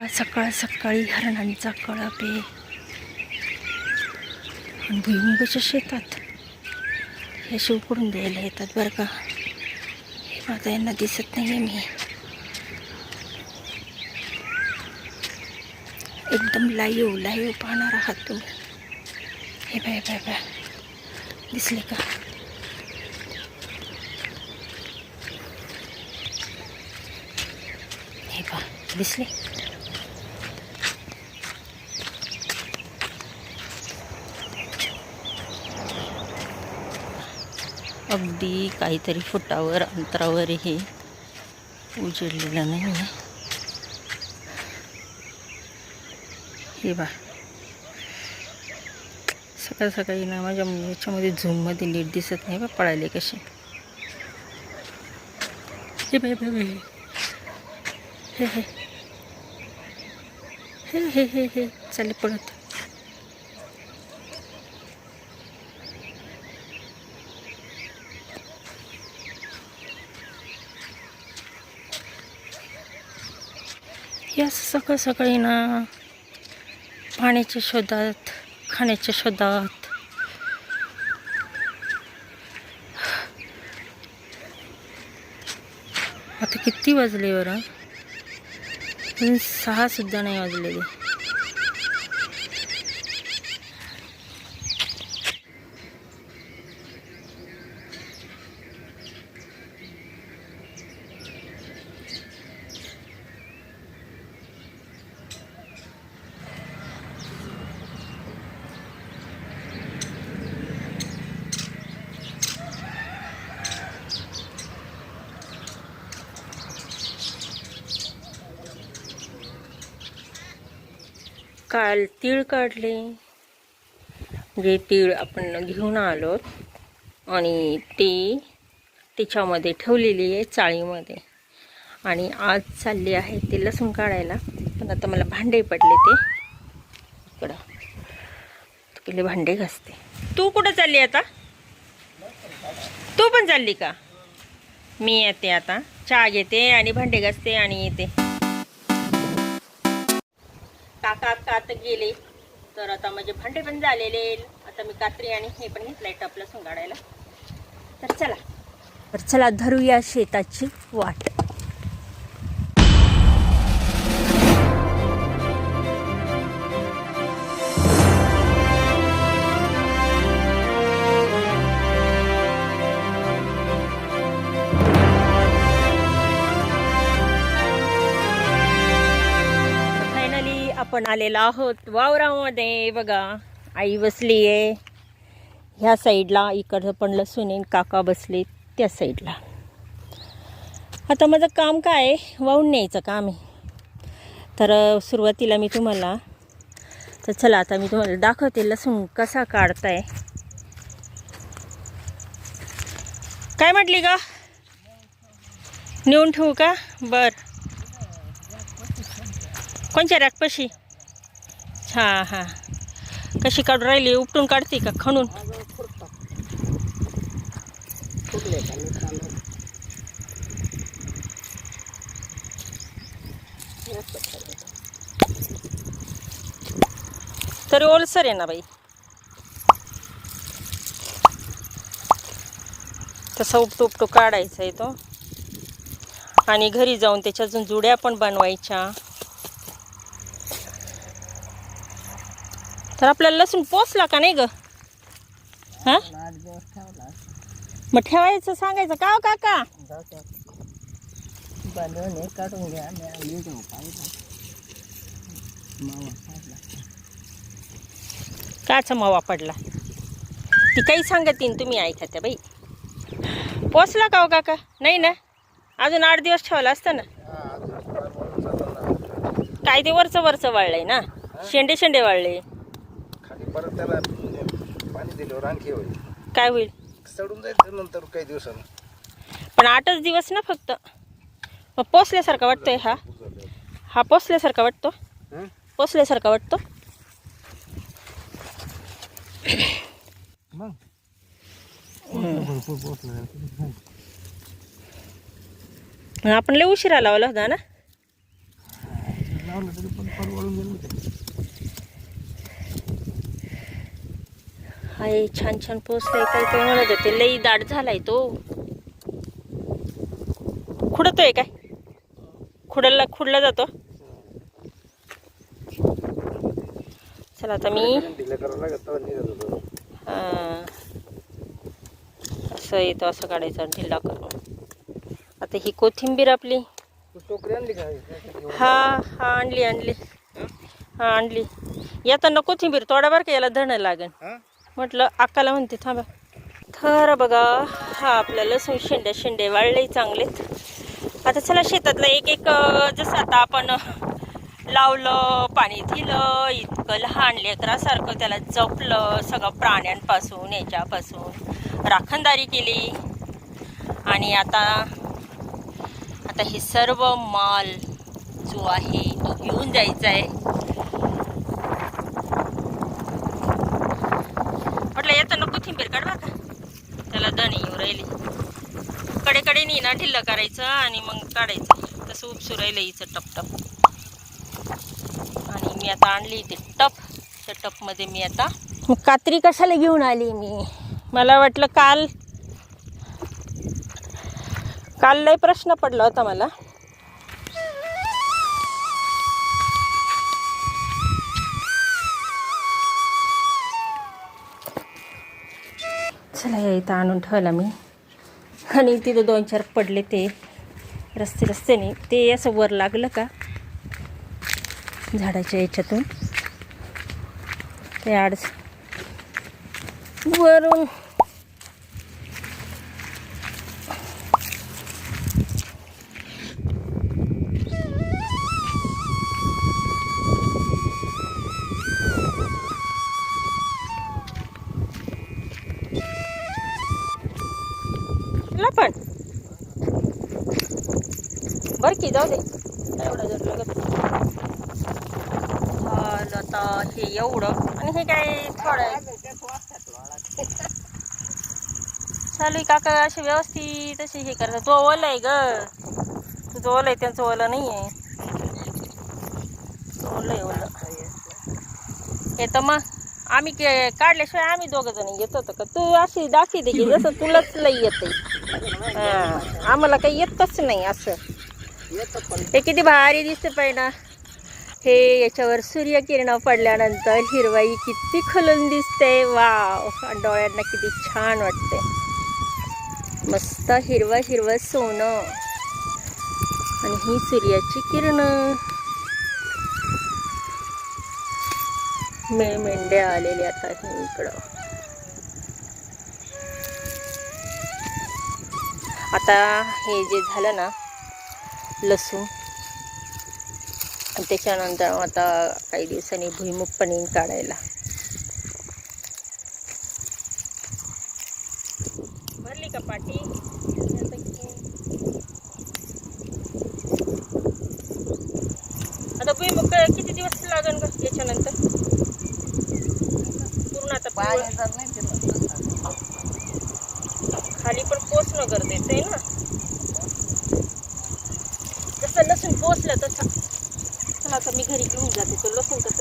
सकाळ सकाळी हरणांचा कळप. आहे आणि भुईमुगाच्या शेतात हे शिव करून द्यायला येतात बरं का. हे माझा यांना दिसत नाही आहे मी. एकदम लाईव लाईव पाहणार आहात तुम्ही. हे बाय बाय बाय दिसले का? हे पा दिसले? अगदी काहीतरी फुटावर अंतरावर हे उजेडलेलं नाही आहे हे बा सकाळ सकाळी ना माझ्या याच्यामध्ये झूममध्ये नीट दिसत नाही बा पळाले कसे हे बाय बाय बाय हे हे हे हे हे हे चालेल पळत सकाळ सकाळी ना पाण्याच्या शोधात खाण्याच्या शोधात. आता किती वाजले बरं? सहा सुद्धा नाही वाजलेले. काल तीळ काढले जे तीळ आपण घेऊन आलो आणि ते त्याच्यामध्ये ठेवलेली आहे चाळीमध्ये. आणि आज चालली आहे ते लसूण काढायला पण आता मला भांडे पडले ते. इकडं. तर पहिले भांडे घासते. तू कुठं चालली आता? तू पण चालली का? मी येते आता. चहा घेते आणि भांडे घासते आणि येते. काका कात गेले. तर आता म्हणजे भांडे पण झालेले. आता मी कात्री आणि हे पण घेतलंय टपलं सुंगाडायला. तर चला. तर चला धरूया शेताची वाट. आपण आलेलो आहोत वावरामध्ये. बघा आई बसली आहे. ह्या साईडला इकडचं पण लसूण आहे काका बसले त्या साईडला. आता माझं काम काय आहे? वाहून न्यायचं काम आहे. तर सुरुवातीला मी तुम्हाला तर चला आता मी तुम्हाला दाखवते लसूण कसा काढताय. काय म्हटली का नेऊन ठेवू का? बरं. कोणच्या रॅकपाशी? हां हां. कशी काढून राहिली? उपटून काढते का खणून? तरी ओलसर आहे ना बाई. तसा उपटू उपटू काढायचा आहे तो. आणि घरी जाऊन त्याच्या अजून जुड्या पण बनवायच्या. तर आपल्याला लसूण पोचला का नाही ग? हा? मग ठेवायचं सांगायचं. का हो काका? काढून घ्या मावा काढला काचा मावा पडला. ती काही सांगतीन तुम्ही ऐका त्या बाई. पोचला का हो काका? नाही ना? अजून आठ दिवस ठेवला असतं ना? काय ते वरचं वरचं वाळलंय ना? शेंडे शेंडे वाळले. परत त्याला पाणी दिल्यावर आणखी होईल. काय होईल? सडून जाईल नंतर काही दिवसानं. पण आठच दिवस ना फक्त. मग पोचल्यासारखा वाटतोय हा. हा पोचल्यासारखा वाटतो. हं? पोचल्यासारखा वाटतो. मग? भरपूर पोचलं आपण लय उशिरा लावला होता ना? लावलं तरी पण परवडून गेलं ते. हाय छान छान पोचलाय काय काय म्हणत होते? लई दाट झालाय तो. खुडतोय काय? खुडला खुडला जातो. चला आता मी हा. असं येतो असं काढायचं ढिल्ला करून. आता ही कोथिंबीर आपली. हा हा आणली आणली. हा आणली. येताना कोथिंबीर थोडा बरं का याला धणं लागेल म्हटलं अक्काला म्हणते थांबा. तर बघा हा आपल्या लसूण शेंड्या शेंडे वाळले चांगलेत आता चला शेतातलं एक एक जसं आता आपण लावलं पाणी दिलं इतकं लहान लेकरासारखं त्याला जपलं सगळं प्राण्यांपासून याच्यापासून. राखणदारी केली. आणि आता आता हे सर्व माल जो आहे तो घेऊन जायचा आहे. म्हटलं येताना कोथिंबीर काढवा का त्याला दणी येऊ राहिली. कडे कडे ना ढिल्लं करायचं आणि मग काढायचं. तसं उपसू राहिलं हिचं टप टप. आणि मी आता आणली ते टप. त्या टपमध्ये मी आता कात्री कशाला घेऊन आली मी? मला वाटलं काल काल लय प्रश्न पडला होता मला. चला या इथं आणून ठेवला मी. आणि तिथं दोन चार पडले ते रस्ते रस्त्याने. ते असं वर लागलं का? झाडाच्या याच्यातून. ते आडस वरून बर की जाऊ दे. एवढं जर लागत झालं आता हे एवढं. आणि हे काय थोडं. चालू काका असे व्यवस्थित असे हे करतात. तो ओला आहे ग. तुझं ओला आहे त्यांचं ओला नाही आहे ओलं आहे ओलं. येतं मग आम्ही के काढल्याशिवाय आम्ही दोघं जण येत होतो का? तू अशी दाखी दे की जसं तुलाच लई येते आम्हाला काही येतच नाही असं. हे किती भारी दिसते पहिला हे याच्यावर सूर्यकिरण पडल्यानंतर हिरवाई किती खुलून दिसते वाव डोळ्यांना किती छान वाटते मस्त हिरवं हिरवं सोनं. आणि ही सूर्याची किरण. मे मेंढ्या आलेले आता हे इकडं. आता हे जे झालं ना लसूण. आणि त्याच्यानंतर आता काही दिवसांनी भुईमुग पण येईन काढायला. भरली का पाटी? आता भुईमुग क- किती दिवस लागेल का याच्यानंतर? पूर्ण आता पाणी खाली पण पोचणं गरजेचं आहे ना जसं लसूण पोचलं तसं चला आता मी घरी घेऊन जाते. तो लसूण कसं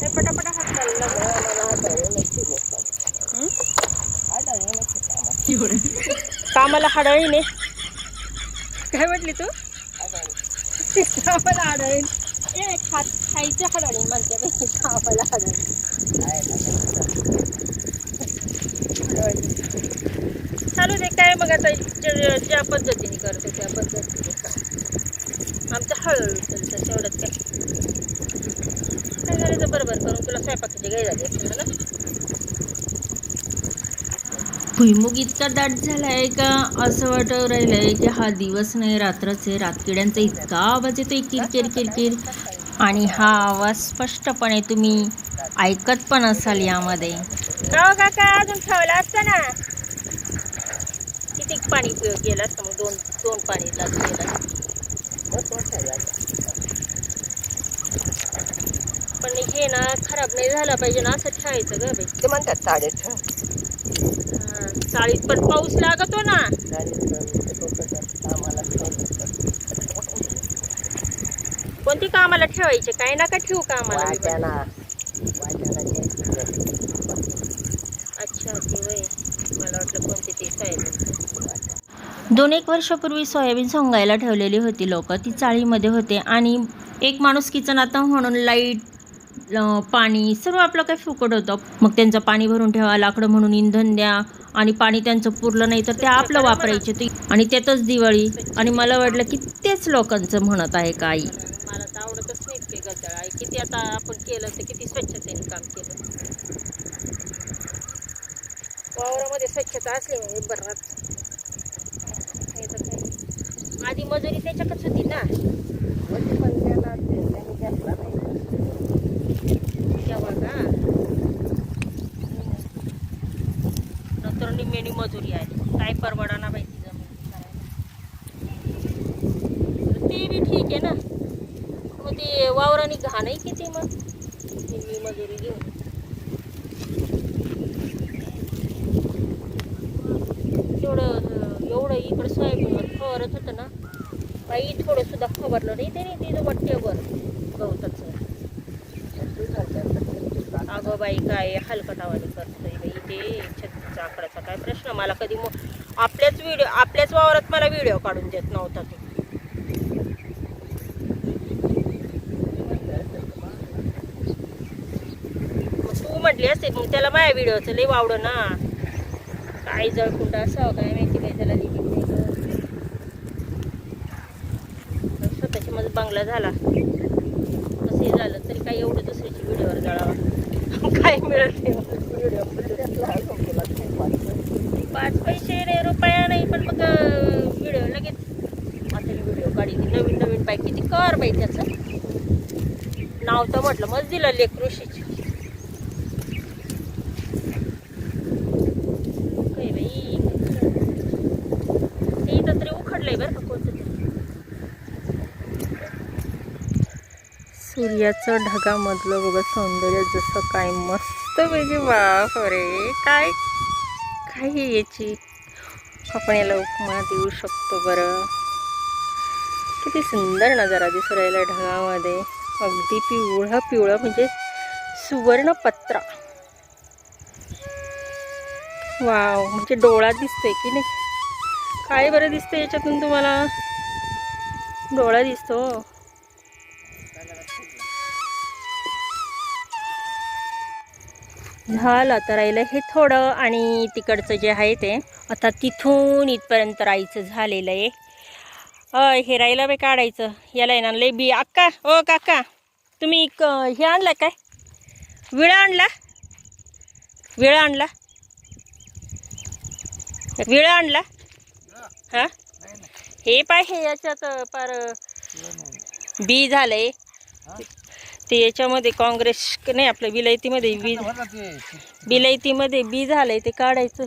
ते पटापटा हात चालला बरं. मला हाताने कामाला काय म्हटली तू? कामाला हडळीन ए खात खायच्या हडळीन म्हणते कामाला हडळीन चालू दे काय मग आता ज्या ज्या पद्धतीने करतो त्या पद्धतीने आमचं हळूहळू चालतं तेवढंच काय. करायचं बरोबर करून तुला स्वयंपाकाची गाई झाली असेल ना भुईमुग इतका दाट झालाय का? असं वाटत राहिलंय की हा दिवस नाही रात्रच आहे. रातकिड्यांचा इतका आवाज येतोय किरकिर किरकिर. आणि हा आवाज स्पष्टपणे तुम्ही ऐकत पण असाल यामध्ये. का काका? अजून ठेवला असतं ना? किती पाणी गेलं असतं मग? दोन दोन पाणी लागून गेलं पण हे ना खराब नाही झाला पाहिजे ना असं ठेवायचं ग बाई. ते म्हणतात साडेठ हा, चाळीत पण पाऊस लागतो ना. आम्हाला कोणती कामाला ठेवायचे? काय नका ठेवू कामाला बी बाई. जे- अच्छा ती वय मला वाटलं कोणती ती सोयाबीन. दोन एक वर्षापूर्वी सोयाबीन सोंगायला ठेवलेली होती लोक. ती चाळीमध्ये होते आणि एक माणूस किचन आता म्हणून लाइट पाणी सर्व आपलं काही फुकट होतं. मग त्यांचं पाणी भरून ठेवा लाकडं म्हणून इंधन द्या आणि पाणी त्यांचं पुरलं नाही तर ते आपलं वापरायचे ते. आणि त्यातच दिवाळी. आणि मला वाटलं की तेच लोकांचं म्हणत आहे काही मला तर आवडतच नाही ते गदळ आहे किती आता आपण केलं तर किती स्वच्छतेने काम केलं. वावरामध्ये स्वच्छता असली म्हणजे बरं नाही तर काय आधी मजुरी त्याच्यातच होती ना. पण त्याला ते- त्यांनी घेतला नाही. तेव्हा का नंतर निम्मेनी मजुरी आहे. काय परवडा ना माहिती जमीन करायला ते बी ठीक आहे ना. मग ते वावराने घाण आहे किती मग? मी मजुरी घेऊन. तेवढं एवढं इकडं सोयाबीनवर फवारत होतं ना. बाई थोडं सुद्धा खबरलं नाही ते नाही तिथं वाट्यावर गवताचं. अगं बाई काय हलकटावाली करतोय बाई ते. छत्तीचा आकडा काय प्रश्न. मला कधी मग आपल्याच व्हिडिओ आपल्याच वावरात मला व्हिडिओ काढून देत नव्हता तो. तू म्हटली असते मग त्याला माझ्या व्हिडिओचं लई वावडं ना. काय जळकुंड असावं काय माहिती काय त्याला लिहित नाही. स्वतःची माझा बंगला झाला. कसंही झालं तरी काय एवढं दुसऱ्याची व्हिडिओवर जळावा काय मिळत नाही व्हिडिओ त्यातला हा संपला नाही वाटतं. पाच पैसे नाही रुपया नाही पण मग व्हिडिओ लगेच गाडी नवीन नवीन बाईक किती कर बाई त्याचं. नाव तर म्हटलं मग दिलं लेख ऋषीची. काय बाई? ते इथं तरी उखडलंय बरं का कोणतं तरी सूर्याचं ढगामधलं बघा सौंदर्य जसं काय मस्त म्हणजे बाप रे. काय काही याची? आपण याला उपमा देऊ शकतो बरं. किती सुंदर नजारा दिसू राहिला ढगामध्ये. अगदी पिवळं पिवळं म्हणजे सुवर्णपत्रा. वाव म्हणजे डोळा दिसतोय की नाही? काय बरं दिसतंय याच्यातून तुम्हाला? डोळा दिसतो हो. झालं आता राहिलं हे थोडं आणि तिकडचं जे आहे ते आता तिथून इथपर्यंत राहायचं झालेलं आहे. अय हे राहिलं बाई काढायचं. याला ना लय बी अक्का ओ काका तुम्ही क हे आणलं काय? विळा आणला? विळा आणला? विळा आणला? हां? हे पाय हे याच्यात पार बी झालंय. ते याच्यामध्ये काँग्रेस नाही आपलं विलायतीमध्ये बी बिलायतीमध्ये बी झालंय ते काढायचं.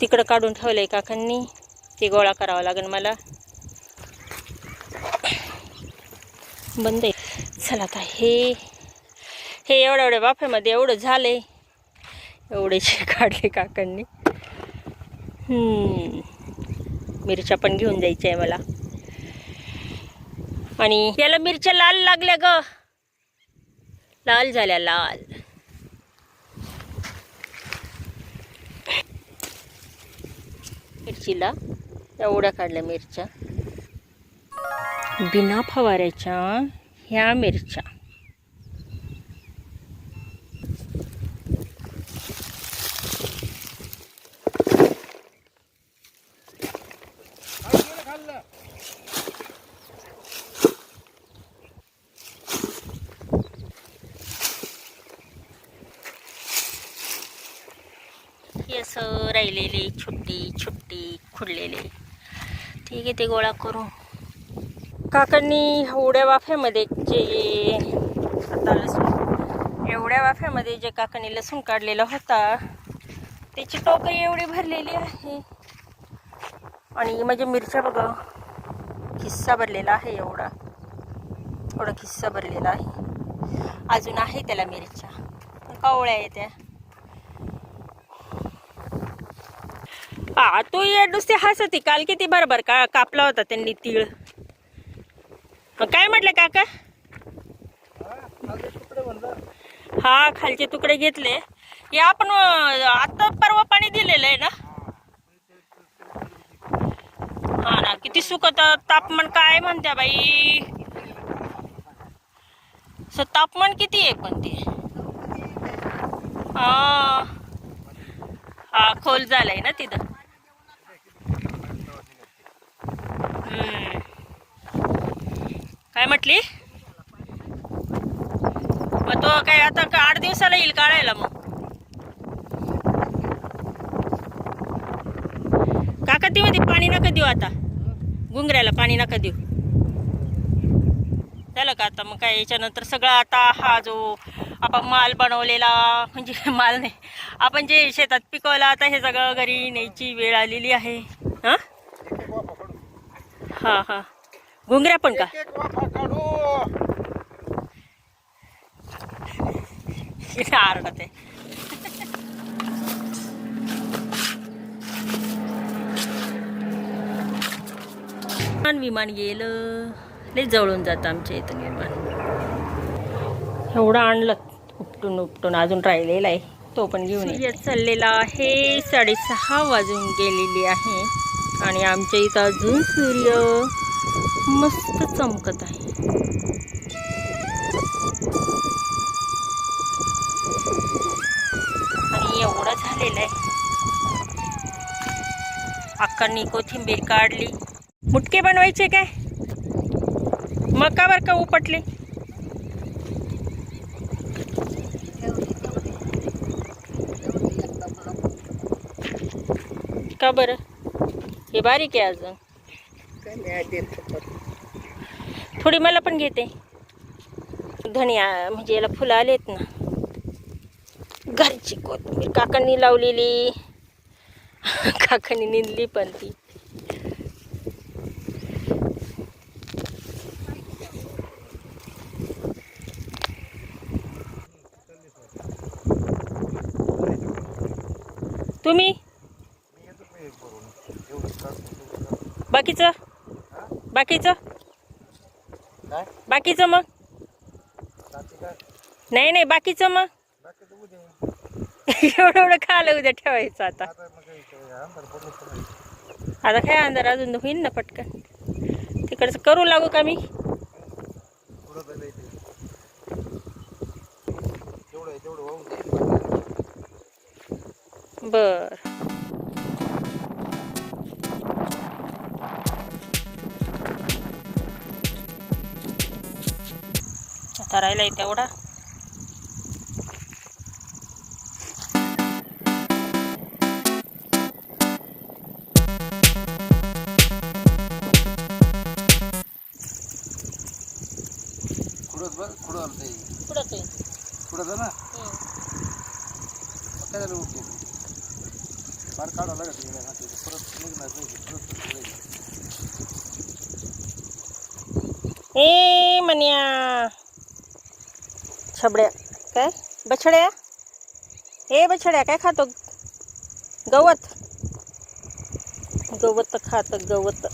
तिकडं काढून ठेवलं आहे काकांनी. ते गोळा करावा लागेल मला. बंद आहे. चला आता हे हे एवढ्या एवढ्या वाफ्यामध्ये एवढं झालं आहे एवढेचे काढले काकांनी. मिरच्या पण घेऊन जायच्या आहे मला. आणि याला मिरच्या लाल लागल्या ग. लाल झाल्या लाल. मिरचीला. एवढ्या काढल्या मिरच्या. बिना फवाऱ्याच्या ह्या मिरच्या. हे असं राहिलेली छोटी छोटी ते गोळा करू काकांनी एवढ्या वाफ्यामध्ये जे आता लसूण एवढ्या वाफ्यामध्ये जे काकांनी लसूण काढलेला होता त्याची टोकं एवढी भरलेली आहे. आणि म्हणजे मिरच्या बघा खिस्सा भरलेला आहे एवढा. एवढा खिस्सा भरलेला आहे. अजून आहे त्याला मिरच्या. कावळ्या आहे हा तू ये हस हसती. काल किती बरोबर का कापला होता त्यांनी तीळ. मग काय म्हटलं काका? हा खालचे तुकडे घेतले. हे आपण आता परवा पाणी दिलेलं आहे ना? हा ना किती सुकत तापमान काय म्हणत्या बाई? स तापमान किती आहे पण ते? हा. हा खोल झालाय ना तिथं. काय म्हटली? मग तो काय आता का आठ दिवसाला येईल काढायला मग? काका ती मध्ये पाणी नका देऊ आता. गुंगऱ्याला पाणी नका देऊ. झालं का आता? मग काय याच्यानंतर सगळं आता हा जो आपण माल बनवलेला म्हणजे माल नाही आपण जे शेतात पिकवला आता हे सगळं घरी न्यायची वेळ आलेली आहे. हां? हां हां. घुंगऱ्या पण का? एक एक वाफा काढू. आरडत आहे. विमान विमान गेलं. लय जवळून जातं आमच्या इथून विमान एवढं आणलं उपटून उपटून अजून राहिलेला आहे. तो पण घेऊन ये. चाललेला आहे. साडेसहा वाजून गेलेली आहे. आणि आमच्या इथं अजून सूर्य. मस्त चमकत आहे. आणि एवढं झालेलं आहे. अक्कांनी कोथिंबीर काढली. मुटके बनवायचे काय? मका बर का उपटले? का बरं? हे बारीक आहे अजून काय नाही देत फक्त. थोडी मला पण घेते. धनिया म्हणजे याला फुलं आलेत ना. घरची कोथिंबीर. काकांनी लावलेली. काकांनी निंदली पण ती. तुम्ही? बाकीचं? बाकीचं? काय? बाकीचं मग? काय? नाही नाही बाकीचं मग? बाकी तर उद्या एवढं एवढं खायला उद्या ठेवायचं आता. आता मग काही काही अंधार पडलं तर नाही. आता काय अंधार अजून होईल ना पटकन. तिकडचं करू लागू का मी? थोडं झालं इथे तेवढं आहे तेवढं वाहून जाईल. बर. आता तेवढा. पुढंच आहे खुडत आहे ना छबड्या काय? बछड्या ए बछड्या काय खातो? गवत. गवत खात गवत.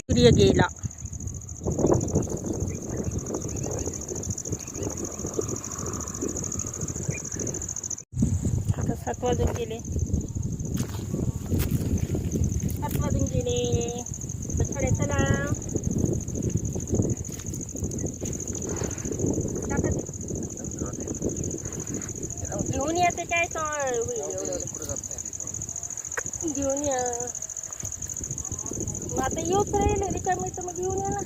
सूर्य गेला. आता सात वाजून गेले आले बछडे चला टाका ते. घेऊन या ते काय सॉ- होईल एवढं एवढं. पुढे जात नाही ते. घेऊन या. मग आता येऊच राहिले रिकामी तर मग घेऊन या ना.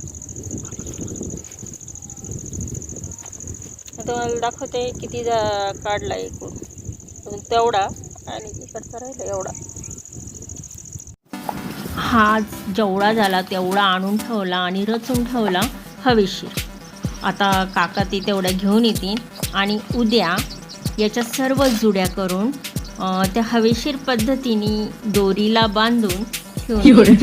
तुम्हाला मला दाखवते किती जा काढला एकूण. तेवढा आणि इकडचा राहिला एवढा. हा जेवढा झाला तेवढा आणून ठेवला आणि रचून ठेवला हवेशीर आता काका ते तेवढ्या घेऊन येतील आणि उद्या याच्या सर्व जुड्या करून त्या हवेशीर पद्धतीने दोरीला बांधून ठेवून.